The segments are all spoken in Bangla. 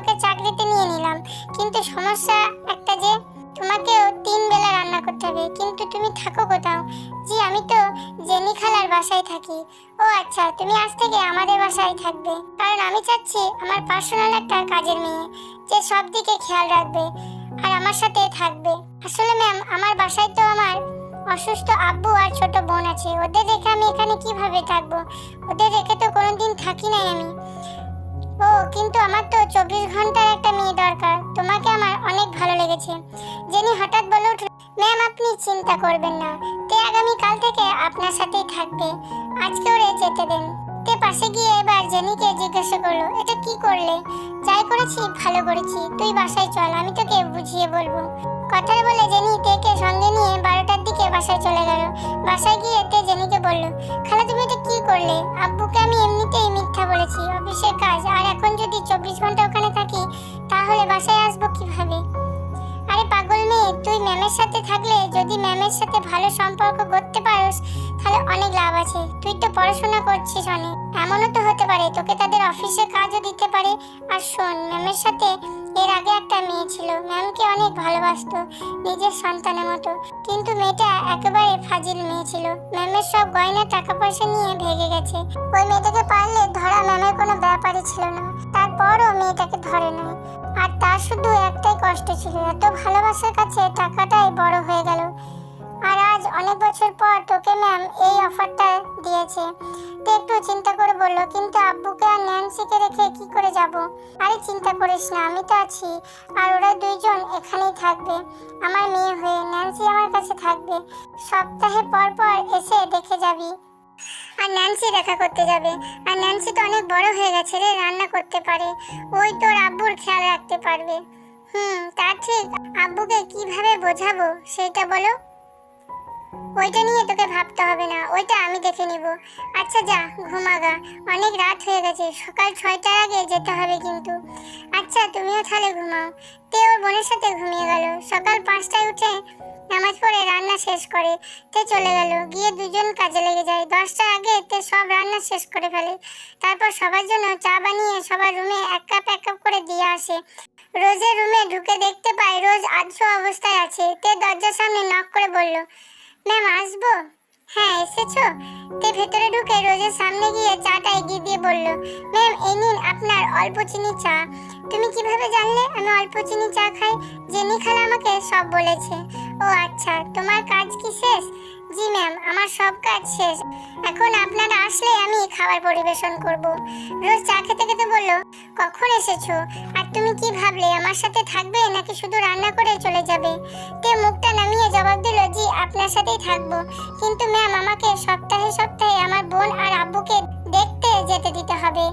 তোমাকে চাকরিতে নিয়ে নিলাম। কিন্তু সমস্যা একটা যে, তোমাকেও তিন বেলা রান্না করতে হবে। কিন্তু তুমি থাকো কোথাও? জি, আমি তো জেনি খালার বাসায় থাকি। ও আচ্ছা তুমি আজ থেকে আমাদের বাসায় থাকবে। কারণ আমি চাচ্ছি আমার পার্সোনাল একটা কাজের মেয়ে, যে সব দিকে খেয়াল রাখবে আর আমার সাথে থাকবে। আসলে ম্যাম আমার বাসায় তো আমার অসুস্থ আব্বু আর ছোট বোন আছে। ওদের রেখে আমি এখানে কীভাবে থাকব? ওদের রেখে তো কোনোদিন থাকি নাই আমি। ও, কিন্তু আমার তো চব্বিশ ঘণ্টার একটা মেয়ে দরকার। তোমাকে আমার অনেক ভালো লেগেছে। জেনি হঠাৎ বলে উঠল, ম্যাম, আপনি চিন্তা করবেন না। তে আগামী কাল থেকে আপনার সাথেই থাকবে। আজকে ওরে যেতে দেন। তে পাশে গিয়ে এবার জেনিকে জিজ্ঞাসা করল, এটা কি করলে? যাই করেছি, ভালো করেছি। তুই বাসায় চল, আমি তোকে বুঝিয়ে বলব। কথাটা বলে জেনি তেকে সঙ্গে নিয়ে বারোটার দিকে বাসায় চলে গেল। বাসায় গিয়ে তে জেনিকে বলল, খালা, তুমি এটা কি করলে? আব্বুকে আমি এমনিতেই মিথ্যা বলেছি। অফিসের কাজ, আর এখন যদি চব্বিশ ঘণ্টা ওখানে থাকি, তাহলে বাসায় আসব কীভাবে? আরে পাগল মেয়ে, তুই ম্যামের সাথে থাকলে যদি ম্যামের সাথে ভালো সম্পর্ক করতে পারোস, তাহলে অনেক লাভ আছে। তুই তো পড়াশোনা করছিস অনেক। এমনও তো হতে পারে, তোকে তাদের অফিসে কাজও দিতে পারে। আর শোন, ম্যামের সাথে এর আগে একটা মেয়ে ছিল, ম্যামকে অনেক ভালোবাসতো, নিজের সন্তানের মতো। কিন্তু মেয়েটা একেবারে ফাজিল মেয়ে ছিল। ম্যামের সব গয়না টাকা পয়সা নিয়ে ভেগে গেছে। ওই মেয়েটাকে পারলে ধরা ম্যামের কোনো ব্যাপারই ছিল না। তারপরও মেয়েটাকে ধরে নাই। আর তার শুধু একটাই কষ্ট ছিল, এত ভালোবাসার কাছে টাকাটাই বড় হয়ে গেল। আর আজ অনেক বছর পর তোকে ম্যাম এই অফারটা দিয়েছে। তো একটু চিন্তা করে বলল, কিন্তু আব্বুকে আর ন্যান্সিকে রেখে কি করে যাব? আরে চিন্তা করিস না, আমি তো আছি। আর ওরা দুইজন এখানেই থাকবে। আমার মেয়ে হয়ে ন্যান্সি আমার কাছে থাকবে। সপ্তাহে পর পর এসে দেখে যাবি। আর ন্যান্সি দেখা করতে যাবে। আর ন্যান্সি তো অনেক বড় হয়ে গেছে রে, রান্না করতে পারে। ওই তোর আব্বুর খেয়াল রাখতে পারবে। হুম, তা ঠিক। আব্বুকে কীভাবে বোঝাবো, সেটা বলো। ওইটা নিয়ে তোকে ভাবতে হবে না, ওইটা আমি দেখে নিব। আচ্ছা যা ঘুমাগা অনেক রাত হয়ে গেছে, সকাল ছয়টার আগে যেতে হবে কিন্তু। আচ্ছা তুমিও তাহলে ঘুমাও। তে ওর বোনের সাথে ঘুমিয়ে গেল। সকাল পাঁচটায় উঠে নামাজ পড়ে রান্না শেষ করে, তে চলে গেল। গিয়ে দুজন কাজে লেগে যায়। দশটার আগে তে সব রান্না শেষ করে ফেলে। তারপর সবার জন্য চা বানিয়ে সবার রুমে এক কাপ এক কাপ করে দিয়ে আসে। রোজের রুমে ঢুকে দেখতে পায়, রোজ আধশো অবস্থায় আছে। তে দরজার সামনে নক করে বলল ম্যাম, আসব? হ্যাঁ এসেছ? তে ভেতরে ঢুকে রোজের সামনে গিয়ে চাটা এগিয়ে দিয়ে বলল, ম্যাম, এই নিন আপনার অল্প চিনি চা। তুমি কীভাবে জানলে আমি অল্প চিনি চা খাই? জেনি খালা আমাকে সব বলেছে। ও আচ্ছা তোমার কাজ কি শেষ? জি ম্যাম আমার সব কাজ শেষ। এখন আপনারা আসলে আমি খাবার পরিবেশন করব। রোজ চা খেতে খেতে বলল, কখন এসেছ? আর তুমি কি ভাবলে, আমার সাথে থাকবে নাকি শুধু রান্না করে চলে যাবে? তে মুখটা নামিয়ে জবাব দিল, জি, আপনার সাথেই থাকব। কিন্তু ম্যাম আমাকে সপ্তাহে সপ্তাহে আমার বোন আর আব্বুকে দেখতে যেতে দিতে হবে।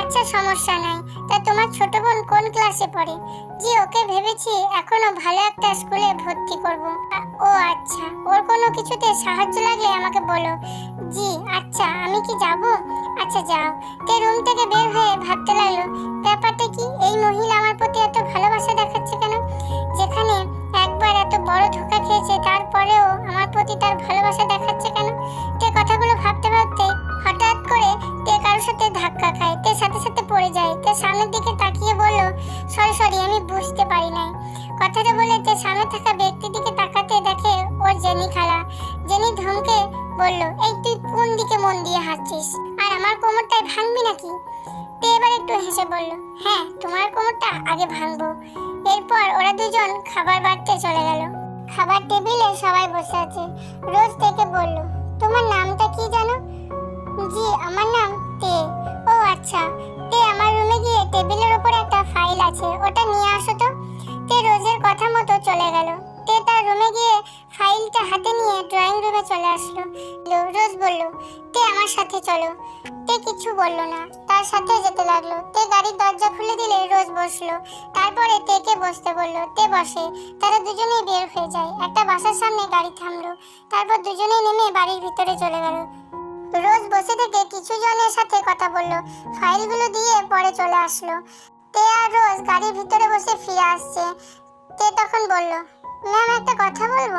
আচ্ছা সমস্যা নাই। তা তোমার ছোট বোন কোন ক্লাসে পড়ে? জি, ওকে ভেবেছি এখনও ভালো একটা স্কুলে ভর্তি করব। ও আচ্ছা ওর কোনো কিছুতে সাহায্য লাগলে আমাকে বলো। জি আচ্ছা আমি কি যাব? আচ্ছা যাও। তে রুম থেকে বের হয়ে ভাবতে লাগল, ব্যাপারটা কি? এই মহিলা আমার প্রতি এত ভালোবাসা দেখাচ্ছে কেন? চলে গেল। তে তার রুমে গিয়ে ফাইলটা হাতে নিয়ে ড্রয়িং রুমে চলে আসলো। রোজ বলল, তে আমার সাথে চলো। তে কিছু বলল না। তার সাথে যেতে লাগল। তে গাড়ির দরজা খুলে দিলে রোজ বসল। তারপরে তেকে বসতে বলল? তে বসে। তারা দুজনেই বের হয়ে যায়। একটা বাসার সামনে গাড়ি থামলো। তারপর দুজনেই নেমে বাড়ির ভিতরে চলে গেল। রোজ বসে থেকে কিছু জনের সাথে কথা বলল। ফাইলগুলো দিয়ে পরে চলে আসলো। তে আর রোজ গাড়ির ভিতরে বসে ফিরে আসছে। তে তখন বলল? ম্যাম, একটা কথা বলব?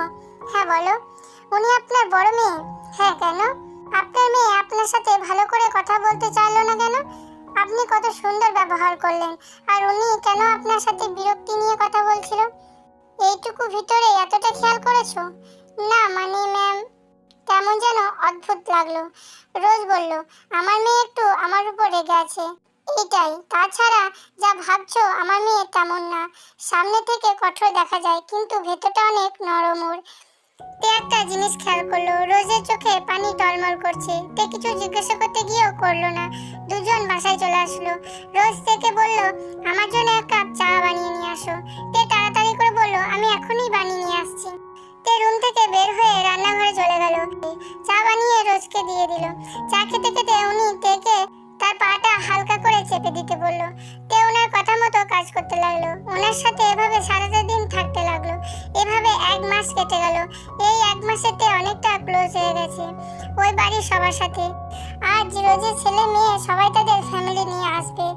হ্যাঁ বলো। উনি আপনার বড় মেয়ে? হ্যাঁ কেন? আপনার মেয়ে আপনার সাথে ভালো করে কথা বলতে চাইলো না কেন? আপনি কত সুন্দর ব্যবহার করলেন। আর উনি কেন আপনার সাথে বিরক্তি নিয়ে কথা বলছিল? এইটুকু ভিতরে এতটা খেয়াল করেছ? না মানে ম্যাম, কেমন যেন অদ্ভুত লাগল। রোজ বলল, আমার মেয়ে একটু আমার উপর রেগে আছে এইটাই তাছাড়া যা ভাবছ আমার মেয়ে তেমন না। সামনে থেকে কঠোর দেখা যায়, কিন্তু ভেতরটা অনেক নরম ওর। তে একটা জিনিস খেয়াল করল, রোজের চোখে পানি টলমল করছে। তে কিছু জিজ্ঞাসা করতে গিয়েও করল না। দুজন বাসায় চলে আসলো। রোজ থেকে বলল, আমার জন্য এক কাপ চা বানিয়ে নিয়ে আসো। তে তাড়াতাড়ি করে বলল, আমি এখনই বানিয়ে নিয়ে আসছি। তে রুম থেকে বের হয়ে রান্নাঘরে চলে গেল। চা বানিয়ে রোজকে দিয়ে দিল। চা খেতে খেতে উনি তেকে তার পাটা হালকা করে চেপে দিতে বলল। তে ওনার কথা মতো কাজ করতে লাগল। ওনার সাথে এভাবে সারাটা দিন থাকতে লাগল। এভাবে এক মাস কেটে গেল। এই এক মাসেতে অনেকটা ক্লোজ হয়ে গেছে। ওই বাড়ির সবার সাথে। আর রোজের ছেলে মেয়ে সবাই তাদের ফ্যামিলি নিয়ে আসবে।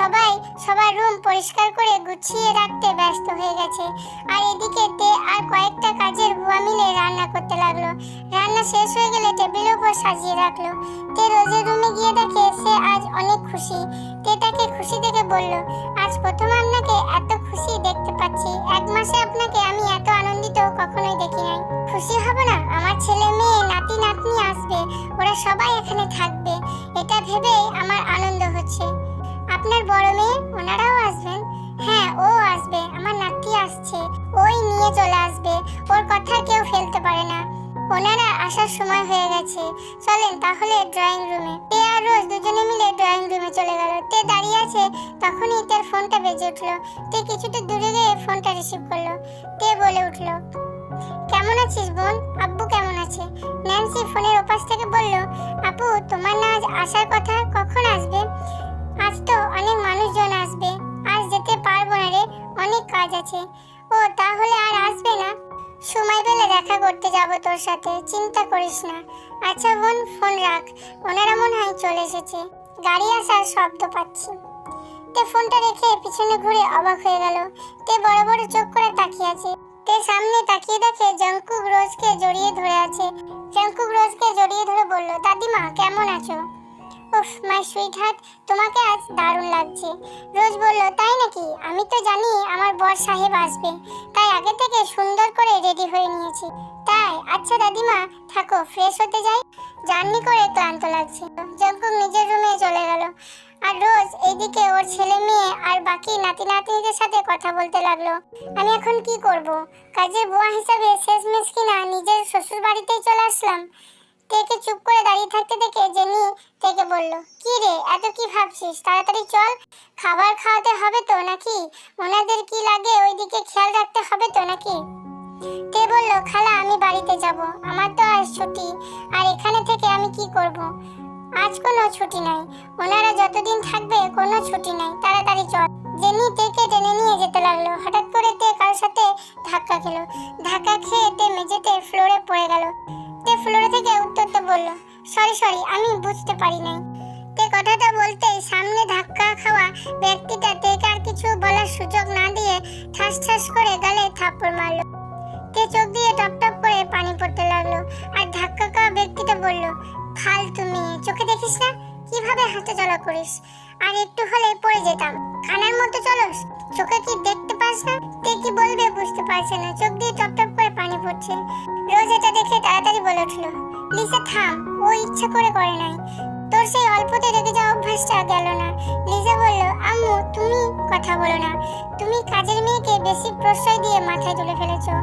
সবাই, সবার রুম পরিষ্কার করে গুছিয়ে রাখতে ব্যস্ত হয়ে গেছে। আর এদিকে তে আর কয়েকটা কাজের বুয়া মিলে রান্না করতে লাগল। রান্না শেষ হয়ে গেলে টেবিলের উপর সাজিয়ে রাখল। তে রোজের রুমে গিয়ে দেখে সে আজ অনেক খুশি। তে তাকে খুশি দেখে বলল, আজ প্রথম আপনাকে এত খুশি দেখতে পাচ্ছি। এক মাসে আপনাকে আমি এত আনন্দিত কখনোই দেখি নাই। খুশি হব না? আমার ছেলে মেয়ে নাতি নাতনি আসবে। ওরা সবাই এখানে থাকবে। এটা ভেবেই আমার আনন্দ হচ্ছে। আপনার বড় মেয়ে? ওনারাও আসবেন? হ্যাঁ ও আসবে। আমার নাতি আসছে। ওই নিয়ে চলে আসবে। ওর কথা কেউ ফেলতে পারে না। ওনারা আসার সময় হয়ে গেছে। চলেন তাহলে ড্রয়িং রুমে তে আর রোজ দুজনে মিলে ড্রয়িং রুমে চলে গেল। তে দাঁড়িয়ে আছে। তখনই তার ফোনটা বেজে উঠল। তে কিছুটা দূরে গিয়ে ফোনটা রিসিভ করল। তে বলে উঠল, কেমন আছিস বোন? আব্বু কেমন আছে? ন্যান্সি ফোনের ওপাশ থেকে বলল, আপু, তোমার না আজ আসার কথা কখন আসবে? আজ তো অনেক মানুষজন আসবে। আজ যেতে পারব না রে, অনেক কাজ আছে। ও, তাহলে আর আসবে না? সময় পেলে দেখা করতে যাব তোর সাথে, চিন্তা করিস না। আচ্ছা বোন, ফোন রাখ। ওনারা মনে হয় চলে এসেছে। গাড়ি আসার শব্দ পাচ্ছি। তে ফোনটা রেখে পিছনে ঘুরে অবাক হয়ে গেল। তে বড় বড় চোখ করে তাকিয়ে আছে। তে সামনে তাকিয়ে দেখে জঙ্কুক রোজকে জড়িয়ে ধরে আছে। জঙ্কুক রোজকে জড়িয়ে ধরে বলল, দাদিমা, কেমন আছো? উফ মাই সুইট হার্ট তোমাকে আজ দারুণ লাগছে। রোজ বলল, তাই নাকি? আমি তো জানি আমার বর সাহেব আসবে। তাই আগে থেকে সুন্দর করে রেডি হয়ে নিয়েছি। তাই আচ্ছা দাদিমা, থাকো ফ্রেশ হতে যাই। জার্নি করে ক্লান্ত লাগছে। জঙ্কুক নিজের রুমে চলে গেল। আর রোজ এইদিকে ওর ছেলে মেয়ে আর বাকি নাতি নাতনিদের সাথে কথা বলতে লাগল। আমি এখন কি করব? কাজের বুয়া হিসাবে শেষমেশ কিনা নিজের শ্বশুর বাড়িতেই চলে আসলাম। তেকে চুপ করে দাঁড়িয়ে থাকতে দেখে জেনি তেকে বলল, কি রে, এত কি ভাবছিস? তাড়াতাড়ি চল। খাবার খাওয়াতে হবে তো নাকি? ওনাদের কি লাগে? ওইদিকে খেয়াল রাখতে হবে তো নাকি? তে বলল, খালা, আমি বাড়িতে যাব। আমার তো আজ ছুটি। আর এখানে থেকে আমি কি করব? আজ কোনো ছুটি নাই। ওনারা যতদিন থাকবে, কোনো ছুটি নাই। তাড়াতাড়ি চল। জেনি তেকে টেনে নিয়ে যেতে লাগল। হঠাৎ করে তে কার সাথে ধাক্কা খেলো। ধাক্কা খেয়ে তে মেঝেতে ফ্লোরে পড়ে গেল। তে ফ্লোরে থেকে উত্তরতে বলল। সরি সরি আমি বুঝতে পারি নাই। তে কথাটা বলতেই সামনে ধাক্কা খাওয়া ব্যক্তিটা তেকে আর কিছু বলার সুযোগ না দিয়ে ঠাস ঠাস করে গালে থাপ্পড় মারলো। তে চোখ দিয়ে টপ টপ করে পানি পড়তে লাগল আর ধাক্কা খাওয়া ব্যক্তিটা বলল ফালতু মেয়ে চোখে দেখিস না? কীভাবে হাঁটা চলা করিস? আর একটু হলে পড়ে যেতাম। খানার মতো চলস? চোখে কি দেখতে পাস না? তে কি বলবে বুঝতে পারছে না। চোখ দিয়ে টপ টপ করে পানি পড়ছে। রোজ এটা দেখে তাড়াতাড়ি বলে উঠল, লিসা, থাম, ও ইচ্ছা করে করে নাই। তোর সেই অল্পতে রেগে যাওয়া অভ্যাসটা গেল না। লিজা বলল, আম্মু, তুমি কথা বলো না। তুমি কাজের মেয়েকে বেশি প্রশ্রয় দিয়ে মাথায় তুলে ফেলেছো।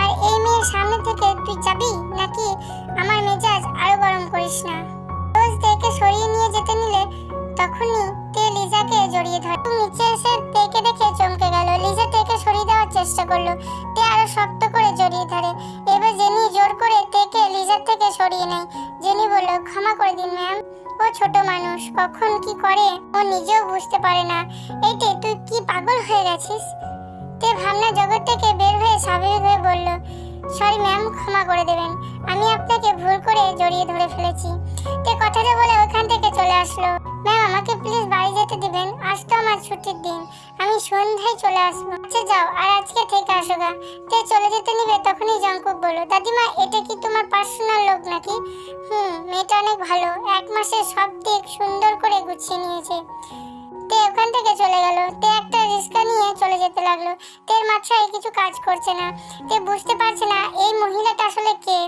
আর এই মেয়ের সামনে থেকে তুই যাবি নাকি আমার মেজাজ আরও গরম করিস না? রোজ তেকে সরিয়ে নিয়ে যেতে নিলে তখনই তে লিজাকে জড়িয়ে ধরে। নিচে এসে তেকে দেখে চমকে গেল। লিজা তেকে সরিয়ে দেওয়ার চেষ্টা করল। তে আরও শক্ত করে জড়িয়ে ধরে। এবার জেনি জোর করে তেকে লিজার থেকে সরিয়ে নেয়। জেনি বলল, ক্ষমা করে দিন, ম্যাম। ও ছোট মানুষ, কখন কি করে ও নিজেও বুঝতে পারে না। এইতে তুই কি পাগল হয়ে গেছিস? তে ভাবনা জগৎ থেকে বের হয়ে স্বাভাবিক হয়ে বলল, সরি, ম্যাম, ক্ষমা করে দেবেন। আমি আপনাকে ভুল করে জড়িয়ে ধরে ফেলেছি। তে কথাটা বলে ওখান থেকে চলে আসলো। যেতে দিবেন। আজ তো আমার ছুটির দিন। আমি সন্ধ্যায় চলে আসব। আচ্ছা যাও, আর আজকে থেকে আসো গা। তে চলে যেতে নিবে, তখনই জঙ্কুক বলল, দাদিমা, এটা কি তোমার পার্সোনাল লোক নাকি? হুম, মেয়েটা অনেক ভালো। এক মাসে সব দিক সুন্দর করে গুছিয়ে নিয়েছে। চলে গেল। তে একটা রিক্সা নিয়ে চলে যেতে লাগল। তের মাথায় কিছু কাজ করছে না। তে বুঝতে পারছে না, এই মহিলাটা আসলে কে?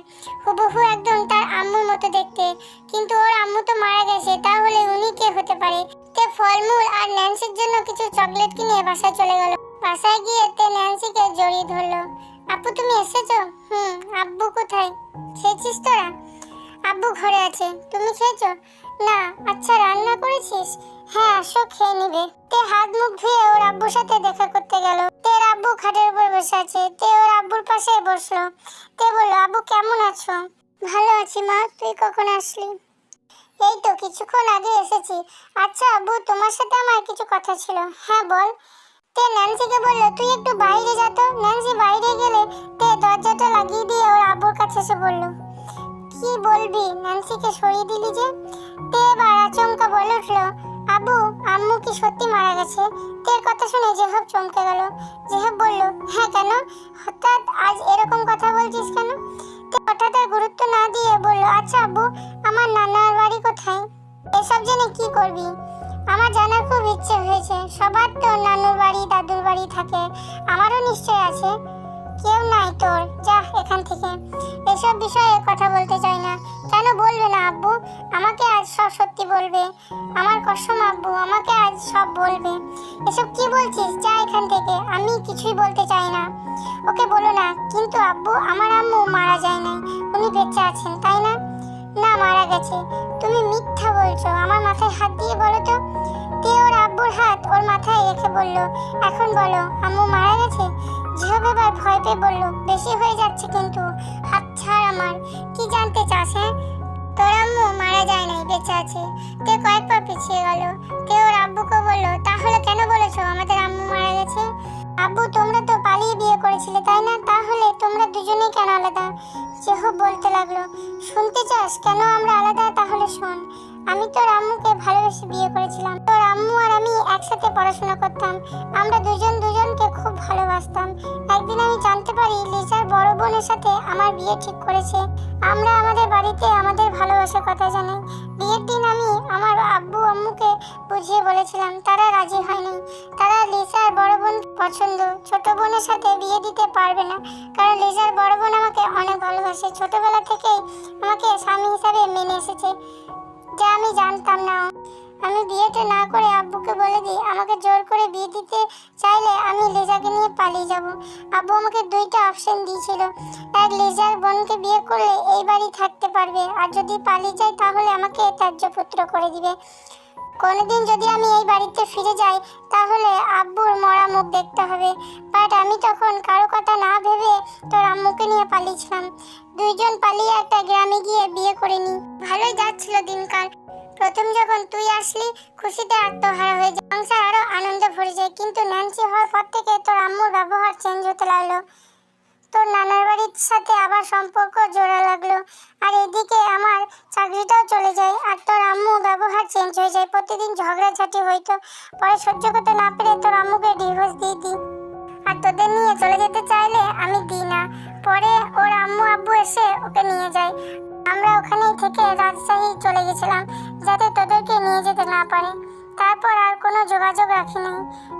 হুবহু একদম তার আম্মুর মতো দেখতে। কিন্তু ওর আম্মু তো মারা গেছে, তাহলে উনি কে হতে পারে? তে ফলমূল আর ন্যান্সির জন্য কিছু চকলেট কিনে বাসায় চলে গেল। বাসায় গিয়ে তে ন্যান্সিকে জড়িয়ে ধরলো। আপু, তুমি এসেছ? হুম, আব্বু কোথায়? খেয়েছিস তোরা? আব্বু ঘরে আছে, তুমি খেয়েছো? না আচ্ছা রান্না করেছিস? হ্যাঁ আসো খেয়ে নিবে। তে হাত মুখ ধুয়ে ওর আব্বুর সাথে দেখা করতে গেল। তে আব্বু খাটের উপর বসে আছে। তে ওর আব্বুর পাশে বসল। তে বলল, আব্বু, কেমন আছো? ভালো আছি মা, তুই কখন আসলি? এই তো, কিছুক্ষণ আগে এসেছি। আচ্ছা আব্বু, তোমার সাথে আমার কিছু কথা ছিল। হ্যাঁ বল। তে ন্যান্সিকে বলল, তুই একটু বাইরে যা তো। ন্যান্সি বাইরে গেলে তে দরজাটা লাগিয়ে দিয়ে ওর আব্বুর কাছে এসে বলল, কি বলবি? ন্যান্সিকে সরিয়ে দিলি যে। তে এবার আচমকা বলে উঠল আবু আম্মু কি সত্যি মারা গেছে? তের কথা শুনে জেহব চমকে গেল জেহব বলল হ্যাঁ কেন? হঠাৎ আজ এরকম কথা বলছিস কেন? হঠাৎ আর গুরুত্ব না দিয়ে বলল আচ্ছা আব্বু, আমার নানার বাড়ি কোথায়? এসব জেনে কি করবি? আমার জানার খুব ইচ্ছে হয়েছে, সবার তো নানুর বাড়ি, দাদুর বাড়ি থাকে, আমারও নিশ্চয় আছে। কেউ নাই তোর। যা, এখান থেকে। এসব বিষয়ে কথা বলতে চাই না। কেন বলবে না, আব্বু? আমাকে আজ সব সত্যি বলবে। আমার কসম, আব্বু, আমাকে আজ সব বলবে। এসব কি বলছিস? যা এখান থেকে। আমি কিছুই বলতে চাই না। ওকে বলো না, কিন্তু আব্বু, আমার আম্মু মারা যায় নাই। উনি বেঁচে আছেন, তাই না? না, মারা গেছে। তুমি মিথ্যা বলছো। আমার মাথায় হাত দিয়ে বলো তো। তে ওর আব্বুর হাত ওর মাথায় রেখে বলল? এখন বলো, আম্মু মারা গেছে? জিহব এবার ভয় পেয়ে বলল, বেশি হয়ে যাচ্ছে কিন্তু। হাত ছাড় আমার, কি জানতে চাস হ্যাঁ? তোর আম্মু মারা যায় নাই, বেঁচে আছে। তে কয়েক পা পিছিয়ে গেল। তে ওর আব্বুকে বলল, তাহলে কেন বলেছ আমাদের আম্মু মারা গেছে? আব্বু, তোমরা তো পালিয়ে বিয়ে করেছিলে, তাই না? তাহলে তোমরা দুজনেই কেন আলাদা? জেহব বলতে লাগল, শুনতে চাস, কেন আমরা আলাদা? তাহলে শোন, আমি তোর আম্মুকে ভালোবেসে বিয়ে করেছিলাম। আম্মু আর আমি একসাথে পড়াশোনা করতাম। আমরা দুজন দুজনকে খুব ভালোবাসতাম। একদিন আমি জানতে পারি লিজার বড় বোনের সাথে আমার বিয়ে ঠিক করেছে। আমরা আমাদের বাড়িতে আমাদের ভালোবাসার কথা জানাই। বিয়ের দিন আমি আমার আব্বু আম্মুকে বুঝিয়ে বলেছিলাম, তারা রাজি হয়নি। তারা লিজার বড় বোন পছন্দ। ছোট বোনের সাথে বিয়ে দিতে পারবে না। কারণ লিজার বড় বোন আমাকে অনেক ভালোবাসে। ছোটবেলা থেকেই আমাকে স্বামী হিসাবে মেনে এসেছে। যা আমি জানতাম না। আমি বিয়েটা না করে আব্বুকে বলে দিই, আমাকে জোর করে বিয়ে দিতে চাইলে আমি লেজাকে নিয়ে পালিয়ে যাব। আব্বু আমাকে দুইটা অপশন দিয়েছিল। এক, লেজার বোনকে বিয়ে করলে এই বাড়ি থাকতে পারবে, আর যদি পালিয়ে যায় তাহলে আমাকে ত্যায্য পুত্র করে দিবে। কোনোদিন যদি আমি এই বাড়িতে ফিরে যাই, তাহলে আব্বুর মরা মুখ দেখতে হবে। বাট আমি তখন কারও কথা না ভেবে তোর আম্মুকে নিয়ে পালিয়েছিলাম। দুইজন পালিয়ে একটা গ্রামে গিয়ে বিয়ে করে নি ভালোই যাচ্ছিল দিনকাল। প্রথম যখন তুই আসলি, খুশিতে আত্মহারা হয়ে যায় সংসার আরও আনন্দে ভরে যায়, কিন্তু ন্যান্সি হওয়ার পর থেকে তোর আম্মুর ব্যবহার চেঞ্জ হতে লাগল। তোর নানার বাড়ির সাথে আবার সম্পর্ক জোড়া লাগল, আর এদিকে আমার চাকরিটাও চলে যায়, আর তোর আম্মু ব্যবহার চেঞ্জ হয়ে যায়। প্রতিদিন ঝগড়াঝাটি হইতো, পরে সহ্য করতে না পেরে তোর আম্মুকে ডিভোর্স দিয়ে দিই। আর তোদের নিয়ে চলে যেতে চাইলে আমি দিই না। পরে ওর আম্মু আব্বু এসে ওকে নিয়ে যায়। আমরা ওখানেই থেকে রাজশাহী চলে গেছিলাম, যাতে তোদেরকে নিয়ে যেতে না পারে। তারপর আর কোনো যোগাযোগ রাখি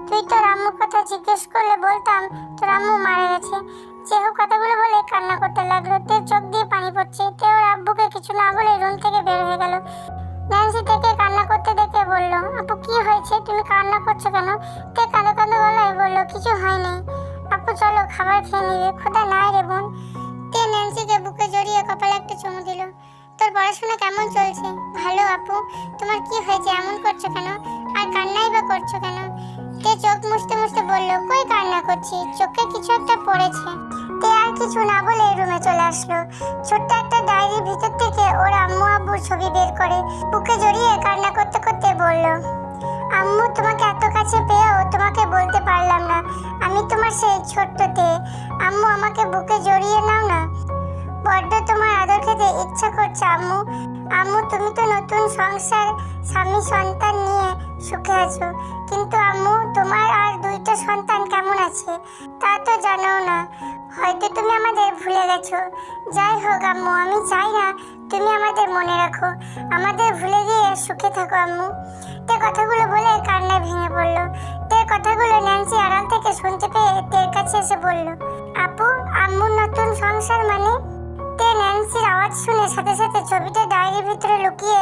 তুই তো আম্মুর কথা জিজ্ঞেস করলে বলতাম, তো আম্মু মারা গেছে। যেহু কথাগুলো বলে কান্না করতে লাগল তে চোখ দিয়ে পানি পড়ছে। তে ওর আব্বুকে কিছু না বলে রুম থেকে বের হয়ে গেল। ন্যান্সি থেকে কান্না করতে দেখে বলল, আপু, কি হয়েছে? তুমি কান্না করছ কেন? তে কাঁদো কাঁদো গলায় বলল, কিছু হয়নি। আপু, চলো খাবার খেয়ে নিবে। খোদা নাই রে বোন। তে ন্যান্সিকে বুকে জড়িয়ে কপালে একটা চুমু দিল? তোর পড়াশোনা কেমন চলছে? ভালো আপু? তোমার কি হয়েছে? এমন করছ কেন? আর কান্নাই বা করছ কেন? তে চোখ মুছতে মুছতে বলল, কই কান্না করছি? চোখে কিছু একটা পড়েছে। তে আর কিছু না বলে রুমে চলে আসলো। ছোট্ট একটা ডায়েরির ভিতর থেকে ওর আম্মু আব্বুর ছবি বের করে বুকে জড়িয়ে কান্না করতে করতে বলল, আম্মু, তোমাকে এত কাছে পেয়েও তোমাকে বলতে পারলাম না। আমি তোমার সেই ছোট্ট তে। আম্মু আমাকে বুকে জড়িয়ে করছে আম্মু। আম্মু, তুমি তো নতুন সংসার, স্বামী সন্তান নিয়ে সুখে আছো। কিন্তু আম্মু, তোমার আর দুইটা সন্তান কেমন আছে? তা তো জানো না। হয়তো তুমি আমাদের ভুলে গেছো। যাই হোক, আম্মু, আমি চাই না তুমি আমাদের মনে রাখো। আমাদের ভুলে গিয়ে সুখে থাকো, আম্মু। তে কথাগুলো বলে কান্নায় ভেঙে পড়ল। তে কথাগুলো ন্যান্সি আড়াল থেকে শুনতে পেয়ে তের কাছে এসে বলল, আপু আম্মুর নতুন সংসার মানে? আওয়াজ শুনে সাথে সাথে ছবিটা ডায়েরির ভিতরে লুকিয়ে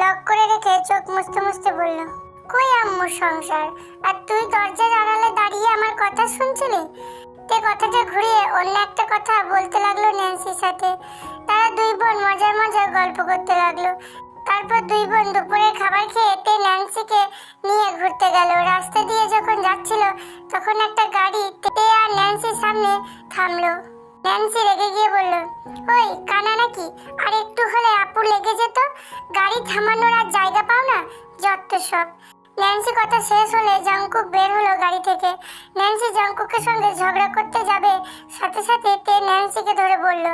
লক করে রেখে চোখ মুছতে মুছতে বলল, কই আম্মুর সংসার? আর তুই দরজার আড়ালে দাঁড়িয়ে আমার কথা শুনছিলি? তে কথাটা ঘুরিয়ে অন্য একটা কথা বলতে লাগল ন্যান্সির সাথে। তারা দুই বোন মজার মজার গল্প করতে লাগল। তারপর দুই বোন দুপুরের খাবার খেয়ে তে ন্যান্সিকে নিয়ে ঘুরতে গেল। রাস্তা দিয়ে যখন যাচ্ছিল, তখন একটা গাড়ি তে আর ন্যান্সির সামনে থামলো। ন্যান্সি রেগে গিয়ে বলল, ওই কানা নাকি? আর একটু হলে আপু লেগে যেত। গাড়ি থামানোর আর জায়গা পাও না? যত সব। ন্যান্সি কথা শেষ হলে জাংকুক বের হলো গাড়ি থেকে। ন্যান্সি জাংকুকের সঙ্গে ঝগড়া করতে যাবে, সাথে সাথে তে ন্যান্সিকে ধরে বলল,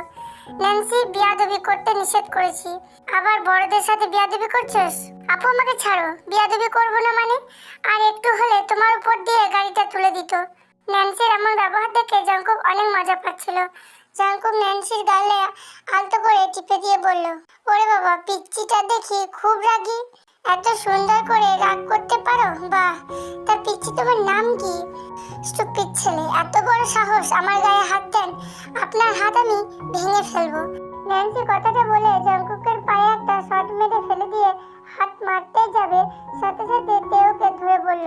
ন্যান্সি, বিয়াদবি করতে নিষেধ করেছি। আবার বড়দের সাথে বিয়াদবি করছস? আপু আমাকে ছাড়ো, বিয়াদবি করব না মানে? আর একটু হলে তোমার উপর দিয়ে গাড়িটা তুলে দিত। ন্যান্সির এমন ব্যবহার দেখে জাংকুক অনেক মজা পাচ্ছিল। জাংকুক ন্যান্সির গালে আলতো করে টিপে দিয়ে বলল, ওরে বাবা, পিচ্চিটা দেখি খুব রাগী। এত সুন্দর করে রাগ করতে পারো? বাহ, তা পিচ্চি তোমার নাম কি? স্টুপিড ছেলে, এত বড় সাহস আমার গায়ে হাত দেন। আপনার হাত আমি ভেঙে ফেলব। ন্যান্সি কথাটা বলে জাংকুকের পায়ে একটা শট মেরে ফেলে দিয়ে হাত মারতেই যাবে। সাথে সাথে তেওকে ধরে বলল,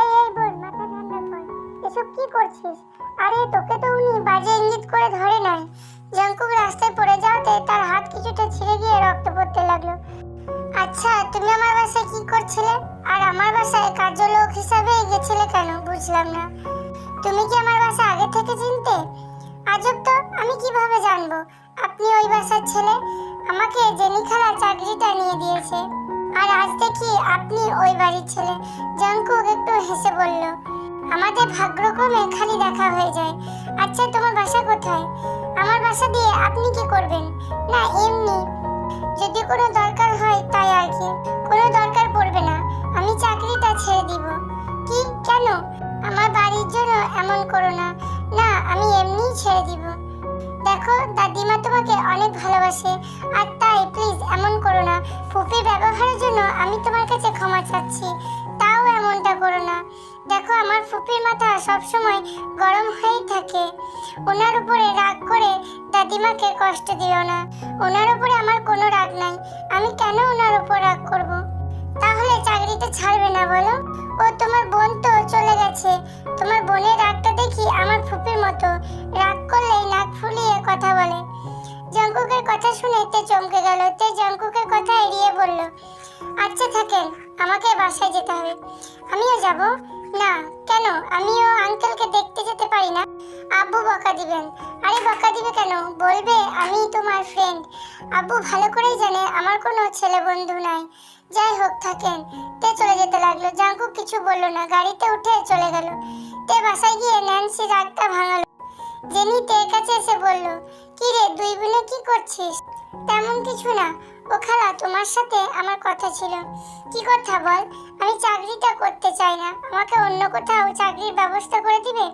এই এই বোন মাথা ঠান্ডা কর। এসব কি করছিস? আরে, তোকে তো উনি বাজে ইঙ্গিত করে ধরে নাই জাংকুক রাস্তায় পড়ে যাওয়াতে তার হাত কিছুটা ছিঁড়ে গিয়ে রক্ত পড়তে লাগল। আচ্ছা তুমি আমার বাসায় কি করছিলে? আর আমার বাসায় কার্যলোক হিসাবে গেছিলে কেন? বুঝলাম না। তুমি কি আমার বাসা আগে থেকে চিনতে? আজব তো, আমি কীভাবে জানব? আপনি ওই বাসার ছেলে? আমাকে জেনি খালা চাকরিটা নিয়ে দিয়েছে। আর আজ দেখি আপনি ওই বাড়ির ছেলে। জাঙ্কুক একটু হেসে বলল আমাদের ভাগ্যক্রমে খালি দেখা হয়ে যায়। আচ্ছা তোমার বাসা কোথায়? আমার বাসা দিয়ে আপনি কি করবেন? না, এমনি। যদি কোনো দরকার হয় তাই আর কি। কোনো দরকার পড়বে না। আমি চাকরিটা ছেড়ে দিব। কি? কেন? আমার বাড়ির জন্য এমন করো না। না, আমি এমনিই ছেড়ে দিব। দেখো, দাদিমা তোমাকে অনেক ভালোবাসে। আর তাই, প্লিজ, এমন করো না। ফুপির ব্যবহারের জন্য আমি তোমার কাছে ক্ষমা চাচ্ছি। তাও এমনটা করো না। দেখো আমার ফুপির মাথা সবসময় গরম হয়েই থাকে। ওনার উপরে রাগ করে দাদিমাকে কষ্ট দিও না। ওনার উপরে আমার কোনো রাগ নাই। আমি কেন ওনার উপর রাগ করব? তাহলে চাকরিটা ছাড়বে না বলো। ও তোমার বোন তো চলে গেছে। তোমার বোনের রাগটা দেখি আমার ফুপির মতো। রাগ করলেই নাক ফুলিয়ে কথা বলে। জঙ্কুকের কথা শুনে তে চমকে গেল। তে জঙ্কুকের কথা এড়িয়ে বলল আচ্ছা থাকেন। আমাকে বাসায় যেতে হবে। আমিও যাব। না, কেন? আমিও আঙ্কেলকে দেখতে যেতে পারি না। আব্বু বকা দিবেন। আরে, বকা দিবে কেন? বলবে, আমি তোমার ফ্রেন্ড আব্বু ভালো করেই জানে, আমার কোনো ছেলে বন্ধু নাই। যাই হোক, থাকেন। তে চলে যেতে লাগল। জাঙ্কু কিছু বলল না। গাড়িতে উঠে চলে গেল। তে বাসায় গিয়ে ন্যান্সি রাগটা ভাঙালো। জেনি তের কাছে এসে বলল, কি রে, দুই বোনে কি করছিস? তেমন কিছু না। ও খালা, তোমার সাথে আমার কথা ছিল। কি কথা বল? আমি চাকরিটা করতে চাই না। আমাকে অন্য কোথাও চাকরির ব্যবস্থা করে দিবে?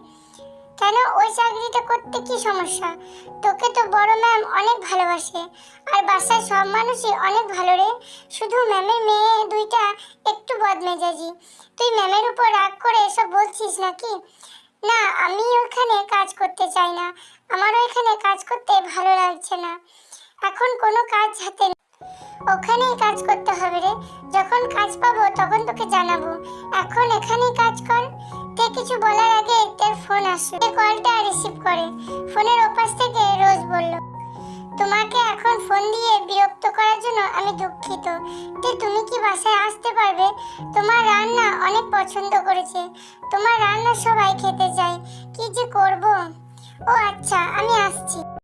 কেন? ওই চাকরিটা করতে কি সমস্যা? তোকে তো বড় ম্যাম অনেক ভালোবাসে। আর বাসায় সব মানুষই অনেক ভালো রে। শুধু ম্যামের মেয়ে দুইটা একটু বদমেজাজি। তুই ম্যামের উপর রাগ করে এসব বলছিস নাকি? না, আমি ওখানে কাজ করতে চাই না। আমার ওইখানে কাজ করতে ভালো লাগছে না। এখন কোনো কাজ হাতে। ওখানেই কাজ করতে হবে রে। যখন কাজ পাবো তখন তোকে জানাব। এখন এখানেই কাজ কর। তে কিছু বলার আগে তোর ফোন আসলো তে কলটা রিসিভ করে। ফোনের ওপাশ থেকে রোজ বলল, তোমাকে এখন ফোন দিয়ে বিরক্ত করার জন্য আমি দুঃখিত। তে তুমি কি বাসায় আসতে পারবে? তোমার রান্না অনেক পছন্দ করেছে। তোমার রান্না সবাই খেতে চায়। কি যে করব? ও আচ্ছা আমি আসছি।